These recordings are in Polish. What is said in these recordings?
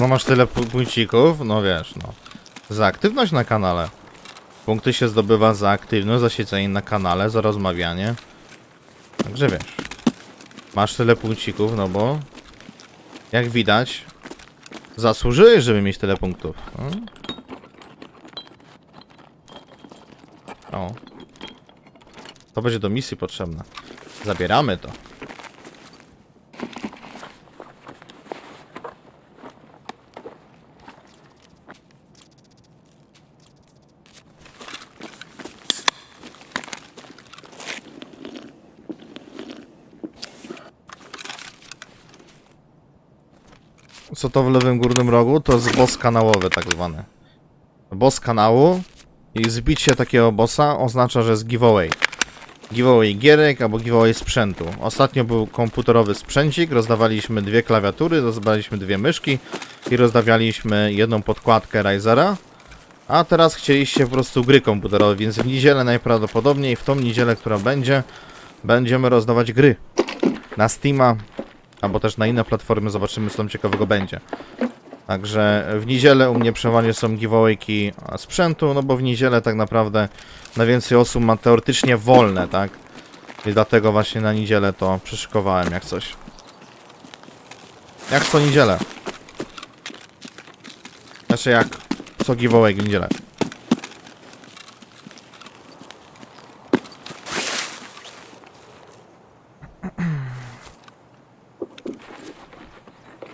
No masz tyle pu- punkcików, no wiesz, no. Za aktywność na kanale. Punkty się zdobywa za aktywność, za siedzenie na kanale, za rozmawianie. Także wiesz. Masz tyle punkcików, no bo... Jak widać... Zasłużyłeś, żeby mieć tyle punktów. No. O. To będzie do misji potrzebne. Zabieramy to. Co to w lewym górnym rogu? To jest boss kanałowy tak zwany. Boss kanału i zbicie takiego bossa oznacza, że jest giveaway. Giveaway gierek albo giveaway sprzętu. Ostatnio był komputerowy sprzęcik, rozdawaliśmy dwie klawiatury, rozdawaliśmy dwie myszki i rozdawaliśmy jedną podkładkę Ryzera. A teraz chcieliście po prostu gry komputerowe, więc w niedzielę najprawdopodobniej, w tą niedzielę, która będzie, będziemy rozdawać gry. Na Steama, albo też na inne platformy, zobaczymy co tam ciekawego będzie. Także w niedzielę u mnie przeważnie są giveawayki sprzętu, no bo w niedzielę tak naprawdę najwięcej osób ma teoretycznie wolne, tak? I dlatego właśnie na niedzielę to przyszykowałem jak coś. Jak co niedzielę. Znaczy jak co giveaway w niedzielę.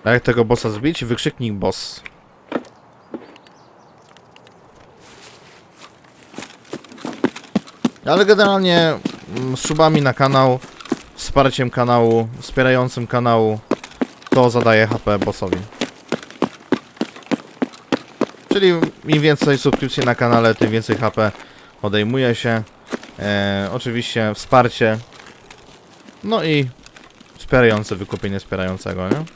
A jak tego bossa zbić? Wykrzyknik boss. Ale generalnie mm, subami na kanał, wsparciem kanału, wspierającym kanału, to zadaje HP bossowi. Czyli im więcej subskrypcji na kanale, tym więcej HP odejmuje się. E, oczywiście wsparcie. No i wspierające wykupienie wspierającego, nie?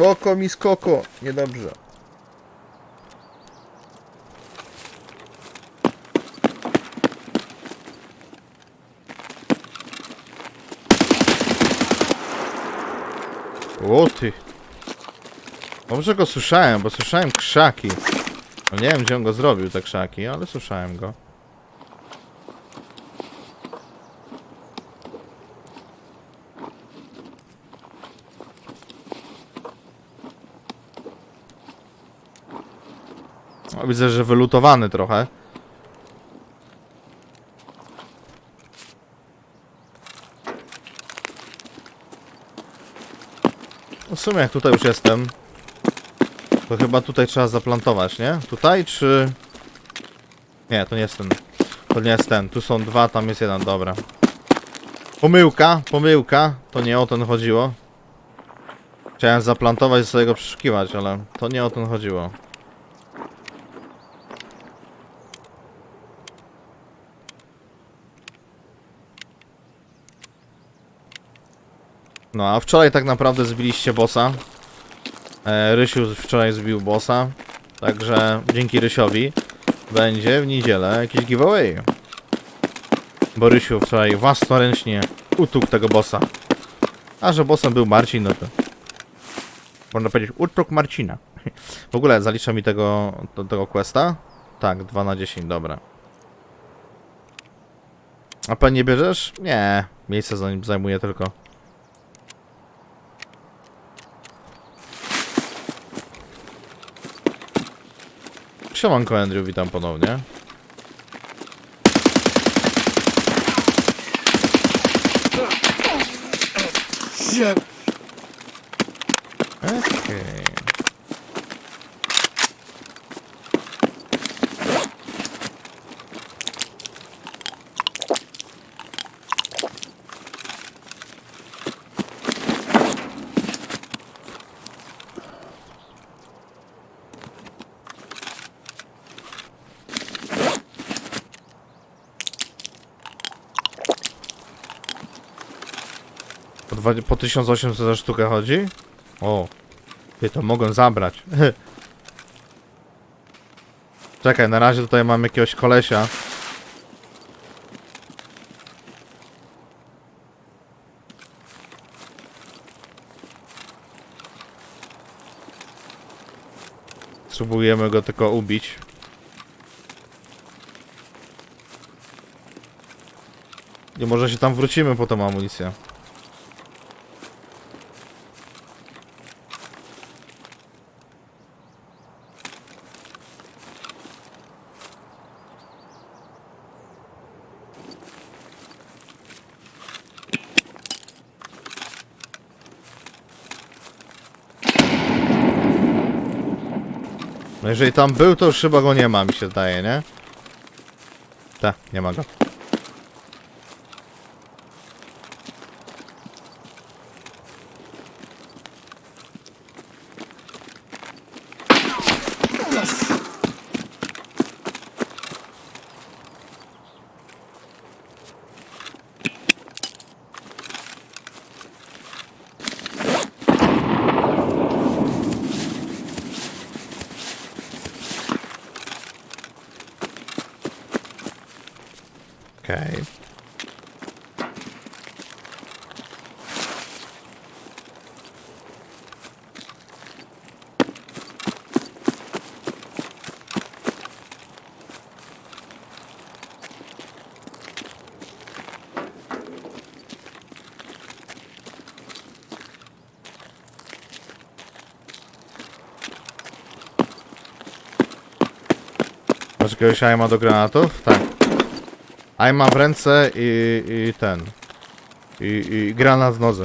Oko mi skoko, niedobrze. O ty. Dobrze go słyszałem, bo słyszałem krzaki. No nie wiem, gdzie on go zrobił, te krzaki, ale słyszałem go. Widzę, że wylutowany trochę. No w sumie jak tutaj już jestem, to chyba tutaj trzeba zaplantować, nie? Tutaj czy... Nie, to nie jest ten. To nie jest ten. Tu są dwa, tam jest jeden, dobra. Pomyłka, pomyłka. To nie o ten chodziło. Chciałem zaplantować i sobie go przeszukiwać, ale to nie o ten chodziło. No a wczoraj tak naprawdę zbiliście bossa. E, Rysiu wczoraj zbił bossa. Także dzięki Rysiowi będzie w niedzielę jakiś giveaway. Bo Rysiu wczoraj własnoręcznie utukł tego bossa. A że bossem był Marcin, no to można powiedzieć utuk Marcina. W ogóle zalicza mi tego, tego questa? Tak, 2 na 10, dobra. A pan nie bierzesz? Nie, miejsce zajmuje tylko. Siemanko Andrew, witam ponownie. Yeah. po 1800 za sztukę chodzi? O, ty to mogę zabrać. Czekaj, na razie tutaj mam jakiegoś kolesia. Spróbujemy go tylko ubić. I może się tam wrócimy po tą amunicję. Jeżeli tam był, to już chyba go nie ma, mi się zdaje, nie? Tak, nie ma go. Okej. Masz jakiegoś aima do granatów? Tak. Aima w ręce i, i ten. I, I granat w nodze.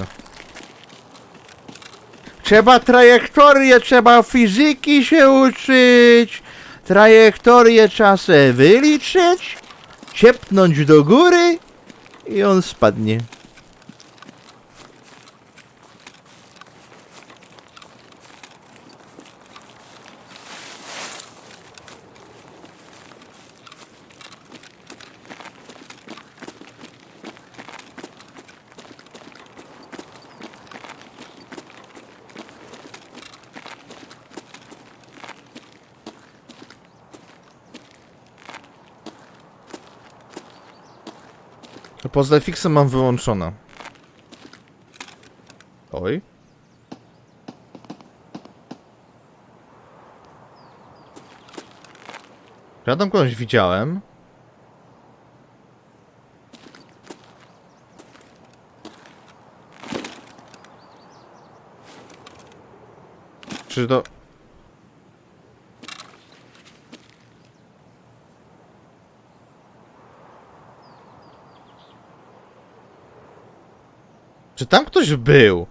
Trzeba trajektorię, trzeba fizyki się uczyć. Trajektorię trzeba wyliczyć, ciepnąć do góry i on spadnie. Poza fixem mam wyłączone. Oj. Ja tam kogoś widziałem. Czy to... Czy tam ktoś był?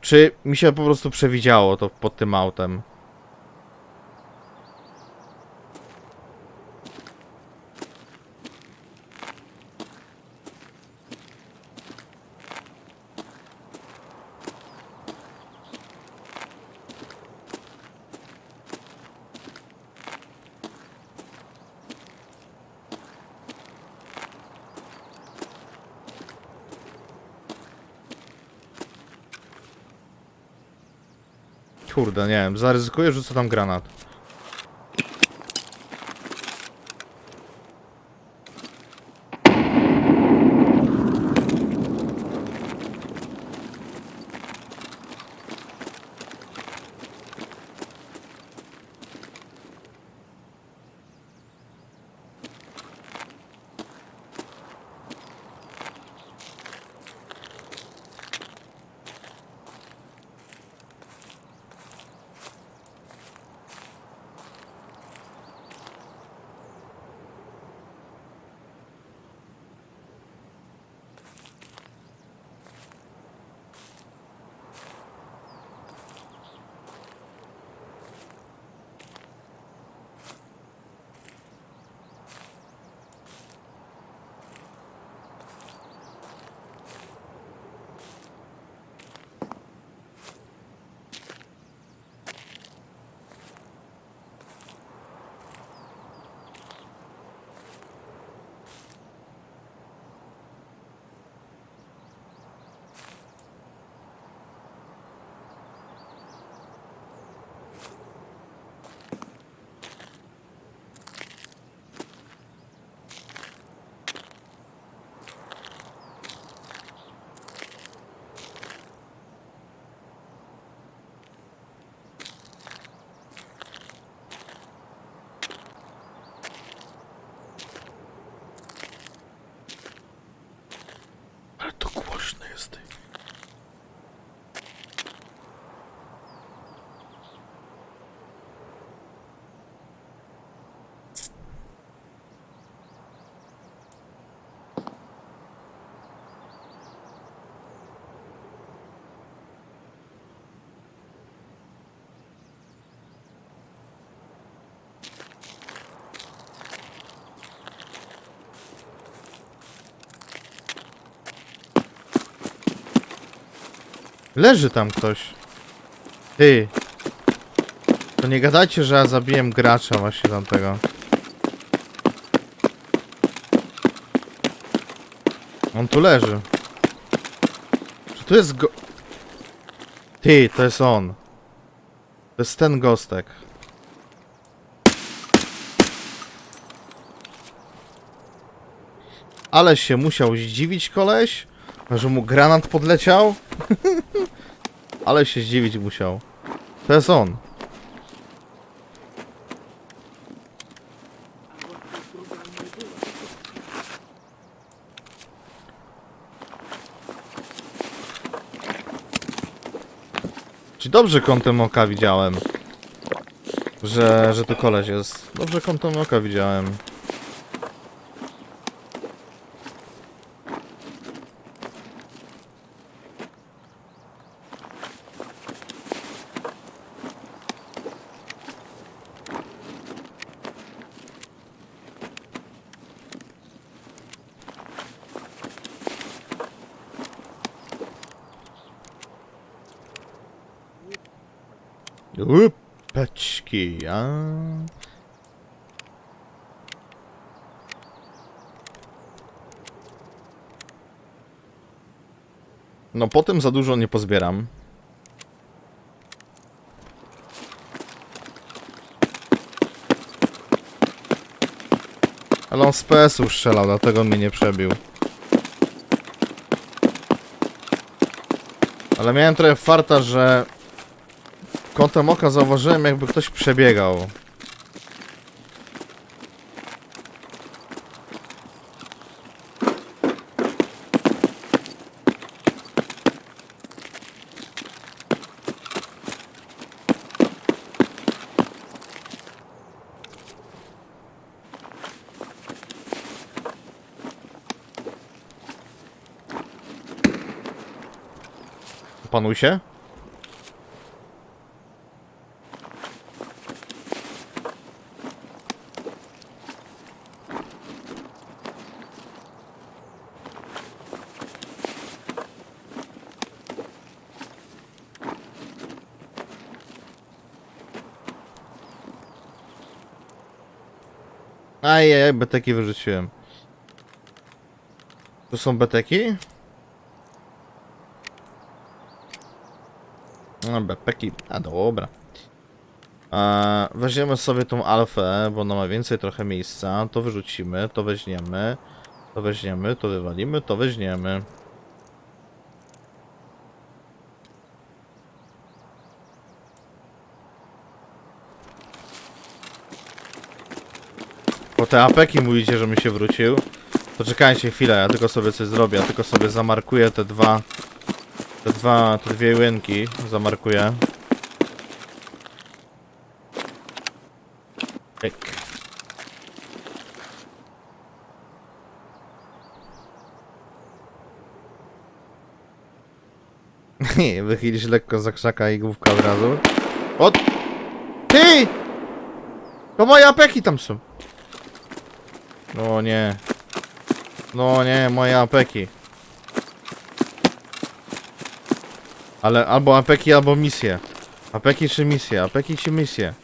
Czy mi się po prostu przewidziało to pod tym autem? Kurde, nie wiem, zaryzykuję, rzucę tam granat. Leży tam ktoś. Ty. To nie gadajcie, że ja zabiłem gracza właśnie tamtego. On tu leży. Czy tu jest go... Ty, to jest on. To jest ten gostek. Ale się musiał zdziwić koleś, że mu granat podleciał. Ale się zdziwić musiał. To jest on. Czy dobrze kątem oka widziałem? Że, że tu koleś jest. Dobrze kątem oka widziałem. Upeczki, a. No potem za dużo nie pozbieram. Ale on z PS-u strzelał, dlatego mnie nie przebił. Ale miałem trochę farta, że kątem oka zauważyłem, jakby ktoś przebiegał. Panuj się. Ajajaj, beteki wyrzuciłem. Tu są beteki? No, beteki. A dobra. Weźmiemy sobie tą alfę, bo ona ma więcej trochę miejsca. To wyrzucimy, to weźmiemy. To weźmiemy, to wywalimy, to weźmiemy. Po te apeki mówicie, że mi się wrócił. Poczekajcie chwilę, ja tylko sobie coś zrobię. Ja tylko sobie zamarkuję te dwa... Te dwa, te dwie łynki. Zamarkuję. Pyk. Wychylisz lekko za krzaka i główka od razu. O! Ty! To moje apeki tam są. No nie. No nie, moje apeki. Ale albo apeki, albo misje. Apeki czy misje? Apeki czy misje?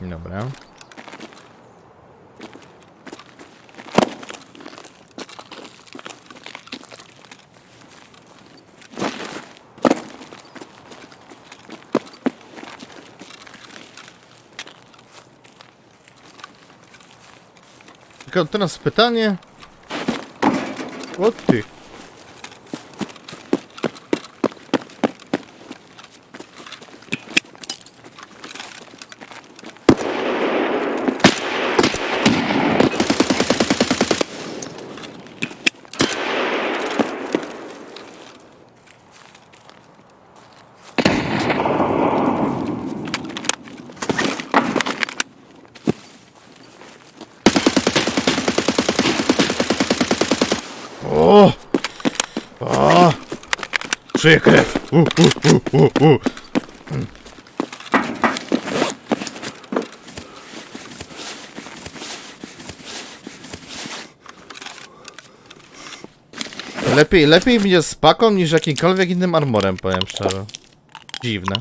Dobra. Tylko teraz pytanie. O ty. Czuję krew! U, u, u, u, u. Lepiej, lepiej mnie z paką niż jakimkolwiek innym armorem, powiem szczerze. Dziwne.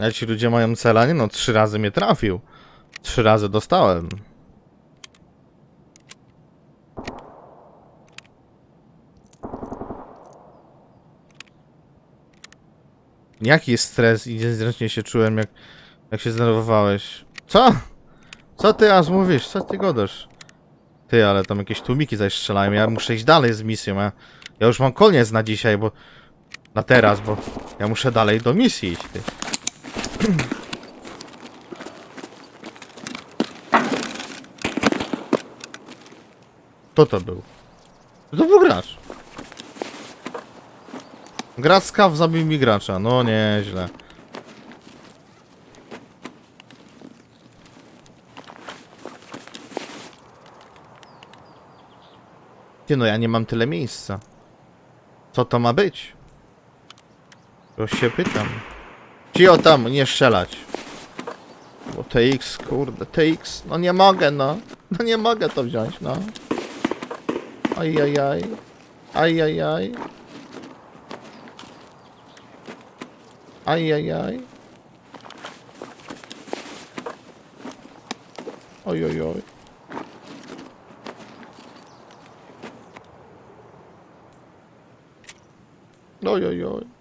Ale ci ludzie mają cela, nie no, trzy razy mnie trafił. Trzy razy dostałem. Jaki jest stres i niezręcznie się czułem, jak, jak się zdenerwowałeś. Co? Co ty aż mówisz? Co ty godasz? Ty, ale tam jakieś tłumiki zaś strzelają. Ja muszę iść dalej z misją. Ja, ja już mam koniec na dzisiaj, bo... Na teraz, bo ja muszę dalej do misji iść, ty. Kto to był? To był gracz. Gracz skaw zabił mi gracza. No nieźle. Ty no, ja nie mam tyle miejsca. Co to ma być? To się pytam. Cio tam, nie strzelać. Bo TX, kurde, TX, no nie mogę, no. No nie mogę to wziąć, no. Ajajaj. Ajajaj. Ajajaj. Ojojoj. Ojojoj. Boziu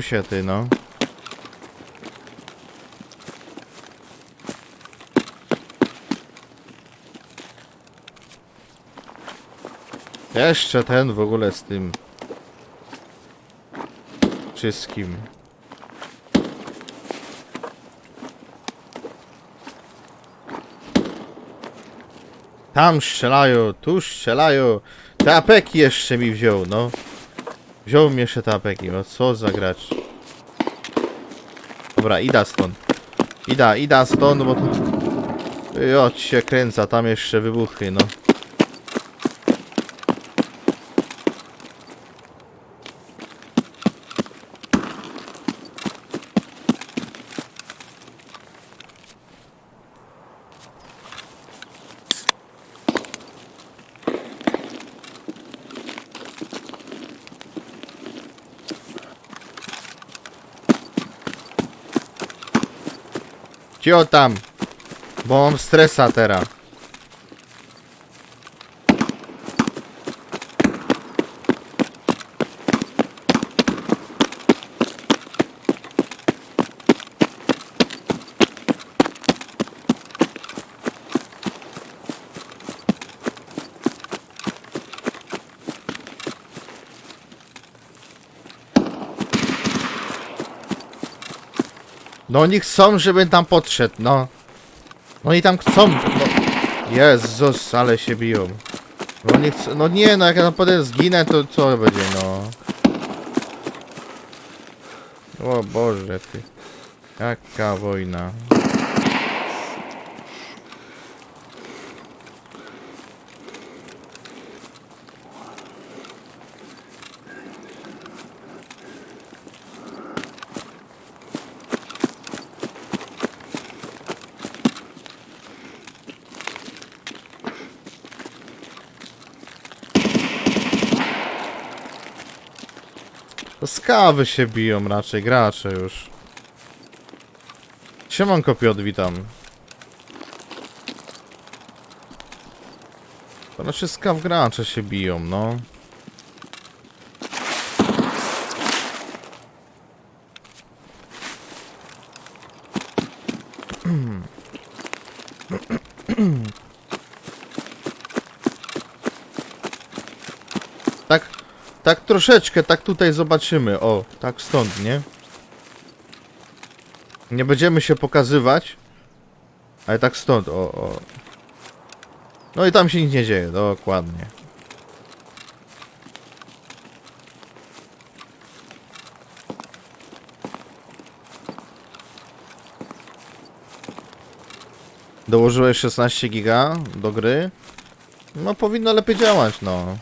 się ty, no. Jeszcze ten w ogóle z tym wszystkim. Tam strzelają, tu strzelają. Te apeki jeszcze mi wziął, no. Wziął mi jeszcze te apeki, no co za gracz. Dobra, ida stąd. Ida, ida stąd, bo tu... Jodź się kręca, tam jeszcze wybuchy, no. Cio tam, bo mam stresa teraz. No oni chcą, żebym tam podszedł, no. No oni tam chcą. No. Jezus, ale się biją. No oni chcą, no nie, no jak ja naprawdę zginę, to co będzie, no. O Boże, ty. Jaka wojna. To skawy się biją raczej, gracze już. Siemanko Piotr, witam. To raczej skaw gracze się biją, no. Tak, tak troszeczkę, tak tutaj zobaczymy. O, tak stąd, nie? Nie będziemy się pokazywać, ale tak stąd, o, o. No i tam się nic nie dzieje, dokładnie. Dołożyłeś 16 giga do gry? No powinno lepiej działać, no.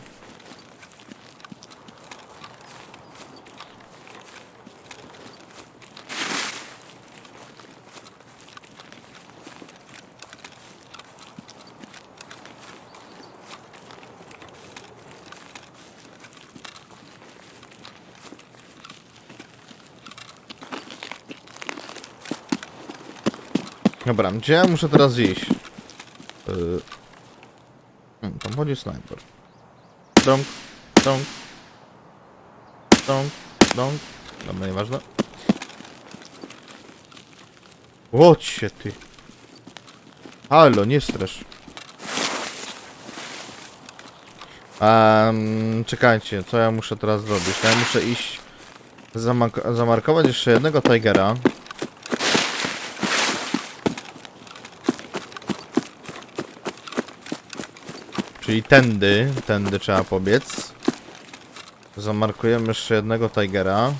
Dobra, gdzie ja muszę teraz iść? Yy... Hmm, tam chodzi snajper. Dąg, dąg. Dąg, dąg. Dobra, nieważne. Łodź się ty. Halo, nie stresz. Um, czekajcie, co ja muszę teraz zrobić? Ja muszę iść zamarkować jeszcze jednego Tigera. Czyli tędy, tędy trzeba pobiec. Zamarkujemy jeszcze jednego Tigera.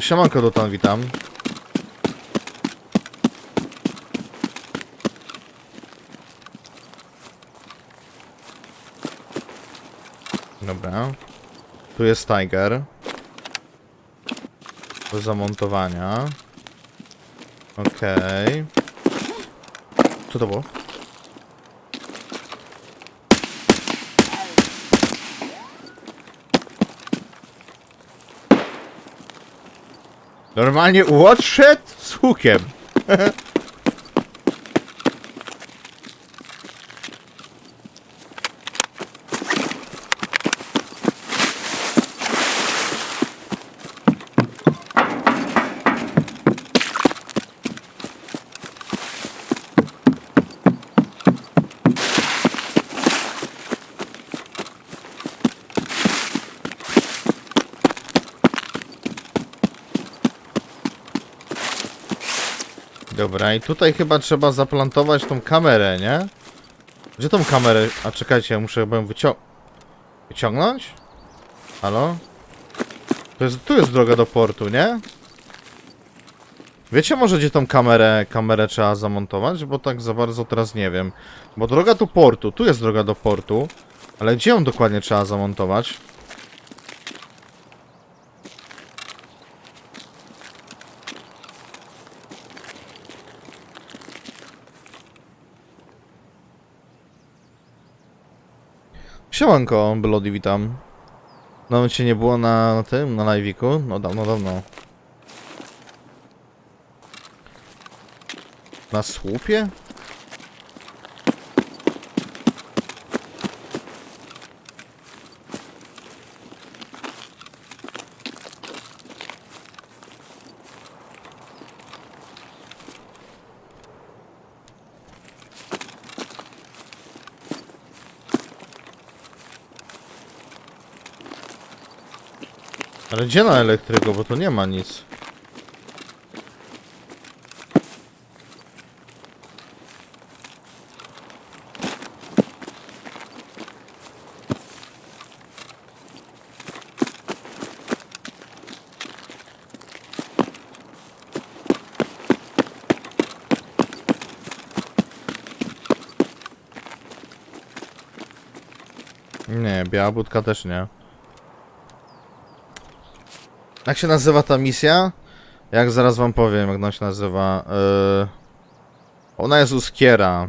Siemanko, Dotan, witam. Dobra. Tu jest Tiger. Do zamontowania. Okej. Co to było? Normalnie odszedł z hukiem. Dobra, i tutaj chyba trzeba zaplantować tą kamerę, nie? Gdzie tą kamerę? A czekajcie, ja muszę chyba ją wycią... wyciągnąć? Halo? To jest, tu jest droga do portu, nie? Wiecie może gdzie tą kamerę, kamerę trzeba zamontować? Bo tak za bardzo teraz nie wiem. Bo droga do portu, tu jest droga do portu. Ale gdzie ją dokładnie trzeba zamontować? Siemanko, Bloody, witam. No cię nie było na, na tym, na live'iku? No dawno, dawno. Na słupie? Ale gdzie na elektryku, bo to nie ma nic. Nie, biała budka też nie. Jak się nazywa ta misja? Jak zaraz wam powiem, jak ona się nazywa. Yy... Ona jest u Skiera.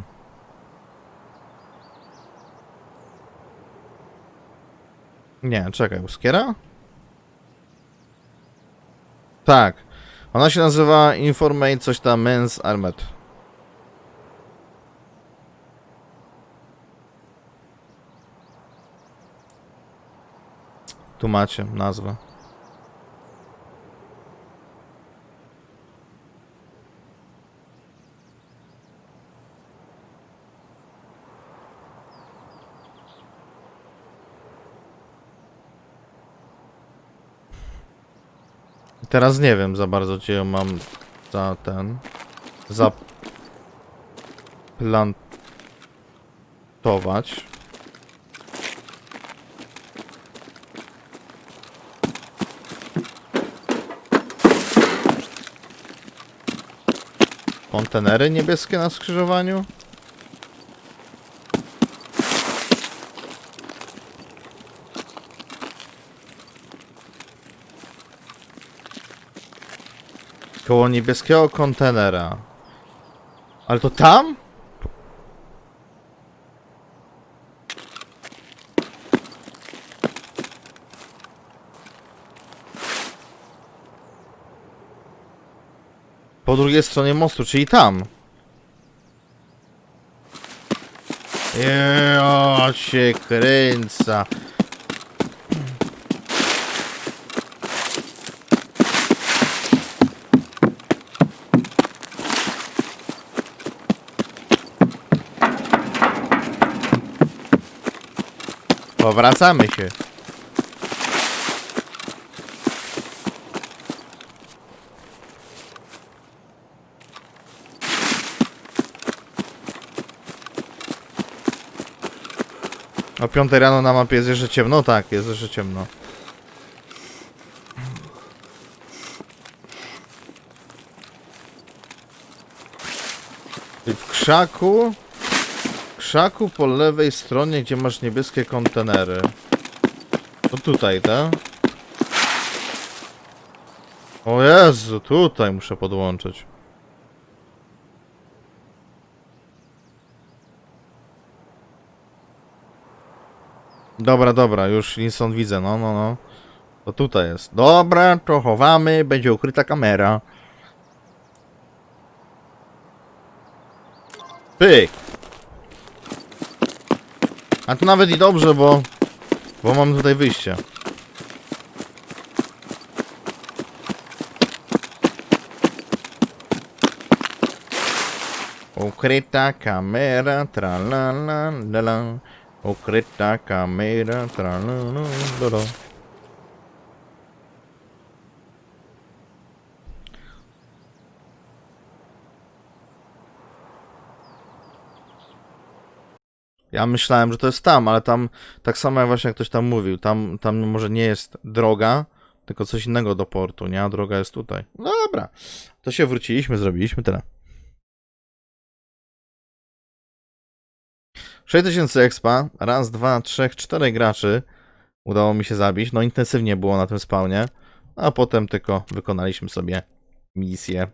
Nie, czekaj, u Skiera? Tak. Ona się nazywa Informate coś tam Men's Armet. Tu macie nazwę. Teraz nie wiem za bardzo, gdzie ją mam za ten. Zaplantować. Kontenery niebieskie na skrzyżowaniu? Koło niebieskiego kontenera. Ale to tam? Po drugiej stronie mostu, czyli tam. Ja się kręca. Powracamy się. O 5 rano na mapie jest jeszcze ciemno? Tak, jest jeszcze ciemno. W krzaku... Krzaku po lewej stronie, gdzie masz niebieskie kontenery. To tutaj, tak? O Jezu, tutaj muszę podłączyć. Dobra, dobra, już Linson widzę, no, no, no. To tutaj jest. Dobra, to chowamy, będzie ukryta kamera. Pyk! A to nawet i dobrze, bo... Bo mam tutaj wyjście. Ukryta kamera, tra la la la la. Ukryta kamera, tra la la la la. Ja myślałem, że to jest tam, ale tam tak samo jak właśnie ktoś tam mówił, tam, tam może nie jest droga, tylko coś innego do portu, nie? A droga jest tutaj. No dobra, to się wróciliśmy, zrobiliśmy tyle. 6000 expa, raz, dwa, trzech, czterech graczy udało mi się zabić. No intensywnie było na tym spawnie, a potem tylko wykonaliśmy sobie misję.